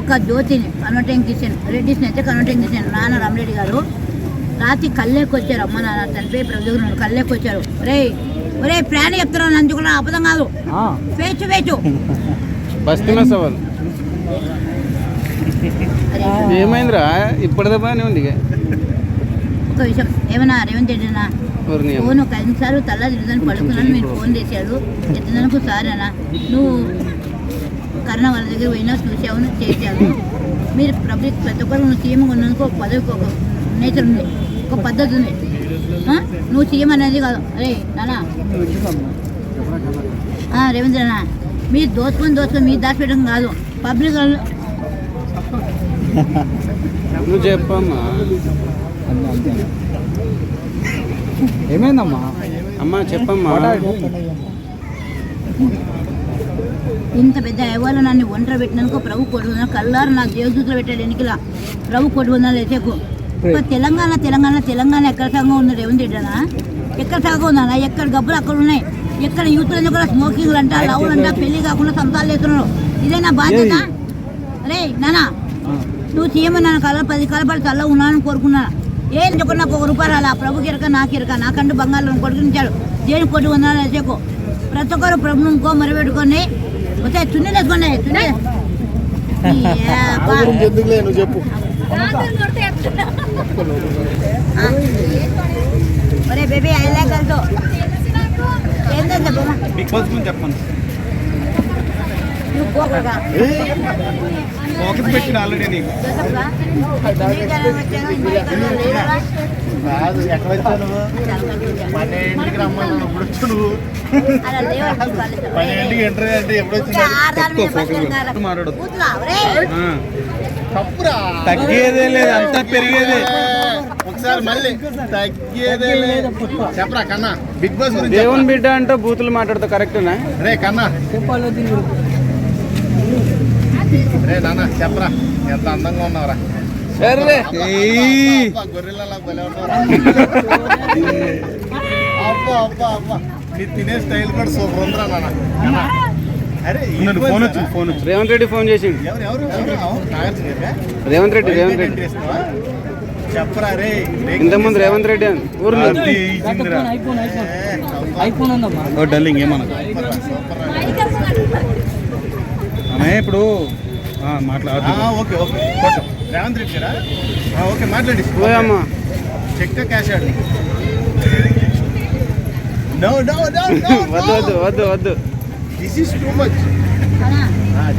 ఒక జ్యోతిని కన్వర్టింగ్ కిషన్ రెడ్డిస్ని అయితే కన్వర్టింగ్ కిషన్ నాన్న రామరెడ్డి గారు రాత్రి కళ్ళేకి వచ్చారు. అమ్మ నాన్న చనిపోయి ప్రభుత్వం కళ్ళేకి వచ్చారు. రే ఒరే ప్రాణి చెప్తున్నాను నంచుకున్నా అబద్ధం కాదు. పేచు పేచు ఏమైందిరా? ఇప్పటిదే బాగానే ఉంది. ఒక విషయం. ఏమన్నా రేవంత్ రెడ్డి అన్న? ఊరిని అమ్మ. ఫోన్ ఒక ఐదు సార్లు తల్ల తిరుగుదని పడుకున్నాను మీరు ఫోన్ చేశాడు ఎత్తునందుకు సారీ అన్న? నువ్వు కరుణ వాళ్ళ దగ్గర పోయినా చూసావు నువ్వు చేసావు మీరు పబ్లిక్ ప్రతి ఒక్కరు నువ్వు సీఎం ఉన్నందుకు ఒక పదవికి ఒక నేచర్ ఉంది. ఒక పద్ధతి ఉంది? నువ్వు సీఎం అనేది కాదు. అరే నానా. రేవంత్ అన్న మీరు దోచుకొని దోచుకొని మీరు దాచిపెట్టడం కాదు. పబ్లిక్ వాళ్ళు- నువ్వు చెప్పమ్మా. ఏమైందమ్మా? అమ్మా చెప్పమ్మా. ఇంత పెద్ద అయ్యవాళ్ళు నన్ను ఒంటరి పెట్టినందుకు ప్రభు కొడుకున్నా కల్లారు నాకు దేవదూతలు పెట్టాడు ఎన్నికల. ప్రభు కొడుకున్నా లేచేకు ఒక తెలంగాణ తెలంగాణ తెలంగాణ ఎక్కడ సగం ఉంది రేవంత్ రెడ్డినా ఎక్కడ సగం ఉందన్నా ఎక్కడ గబ్బులు అక్కడ ఉన్నాయి? ఎక్కడ యూత్ కూడా స్మోకింగ్లు అంట లవ్లు అంట పెళ్ళి కాకుండా సంతాలు చేస్తున్నారు? ఇదే నా బాధ్యత? అరే నానా. నువ్వు సీఎం నన్ను కల పది కాలపడి చల్ల ఉన్నానని కోరుకున్నాను ఏం చెప్పండి నాకు ఒక రూపాయలు అలా ప్రభుకి ఇరక నాకు ఇరక నాకంటూ బంగారం కొడుకునిచ్చాడు దేని కొట్టు ఉన్నాను లేచేకు ప్రతి ఒక్కరు ప్రభుత్వం మరబెట్టుకొని వస్తే చున్నీ వేసుకోండి చున్నీ. ఎందుకులే నువ్వు చెప్పు. ఒరే బేబీ ఐ లైక్ ఆల్సో ఏంటంటే చెప్పమ్మా బిగ్ బాస్ గురించి చెప్పండి. ఫోకస్ పెట్టిన ఆల్రెడీ నీకు? కాదు ఎక్కడ వచ్చావు నువ్వు. పన్నెండింటికి ఇప్పుడు వచ్చావు నువ్వు. పన్నెండింటికి ఎంటర్ అంటే ఎప్పుడు వచ్చింది. తప్పురా తగ్గేదే లేదు అంతా పెరిగేదే ఒకసారి మళ్ళీ తగ్గేదే లేదు. చెప్పరా కన్నా బిగ్ బాస్ గురించి దేవుని. బిడ్డ అంటే బూతులు మాట్లాడతావు కరెక్టేనా రే కన్నా రే నాన్న చెప్పరా. ఎంత అందంగా ఉన్నావురా. సరే ఉన్నావురా. అబ్బా అబ్బా అబ్బా నీ తినే స్టైల్ కూడా సూపర్ ఉందిరా నాన్న. కన్నా. అరే ఈ ఫోన్ వచ్చింది ఫోన్ వచ్చింది. రేవంత్ రెడ్డి ఫోన్ చేసిండు. ఎవరు ఎవరు? రేవంత్ రెడ్డి రేవంత్ రెడ్డి? చెప్పరా రే ఇంతకుముందు రేవంత్ రెడ్డి అని ఊర్లో ఐఫోన్ ఓ డల్లింగ్ ఏమన్నా? ఇప్పుడు మాట్లాడు ఓకే ఓకే. రేవంత్ రెడ్డి గారా? ఆ, ఓకే మాట్లాడి. పోయమ్మా చెక్ క్యాష్ ఆడు నో నో నో వద్దు వద్దు వద్దు వద్దు. దిస్ ఇస్ టూ మచ్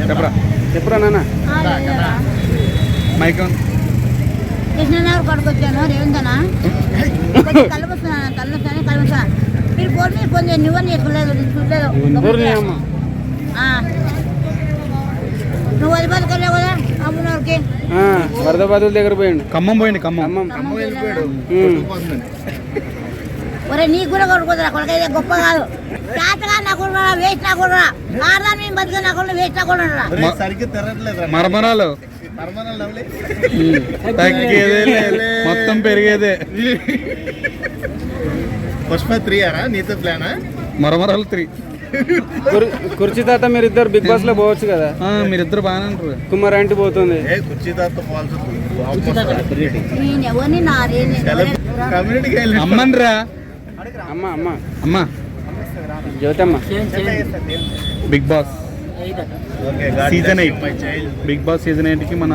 చెప్పరా. చెప్పరా నాన్న? మైక్ కృష్ణనగర్ కొడుకొచ్చాను రేవంతనా? కలుపుతాను మీరు ఫోన్ మీద ఫోన్ చేయండి నువ్వని చేసుకోలేదు చూడలేదు వరద బాధల దగ్గర పోయిండు. ఖమ్మం పోయిండు ఖమ్మం. ఒరే నీకు కూడా కొడుకుతురా కొడుకైతే గొప్ప కాదు. చేతగా నా కూడా వేస్ట్ నా కూడా ఆడదాని మేము బతికే నా కూడా వేస్ట్ నా కూడా ఒరేయ్, సరిగ్గా తిరగట్లేదు మరమరాలు. తగ్గేదే లేదు మొత్తం పెరిగేదే. పుష్ప త్రీ అరా నీతో ప్లానా? మరమరాలు త్రీ. కుర్చీ తాత మీరిద్దరు బిగ్ బాస్లో పోవచ్చు కదా? మీరిద్దరు బాగానే ఉంటారు. కుమార్ ఆంటీ పోతుంది. ఏ కుర్చీ తాత పోల్చుతుంది నేను ఎవరిని నారేని కమ్యూనిటీకి వెళ్ళి అమ్మని రా అమ్మ అమ్మ. అమ్మ. Jyothamma. Big boss. My child big boss season ఎయిట్కి మన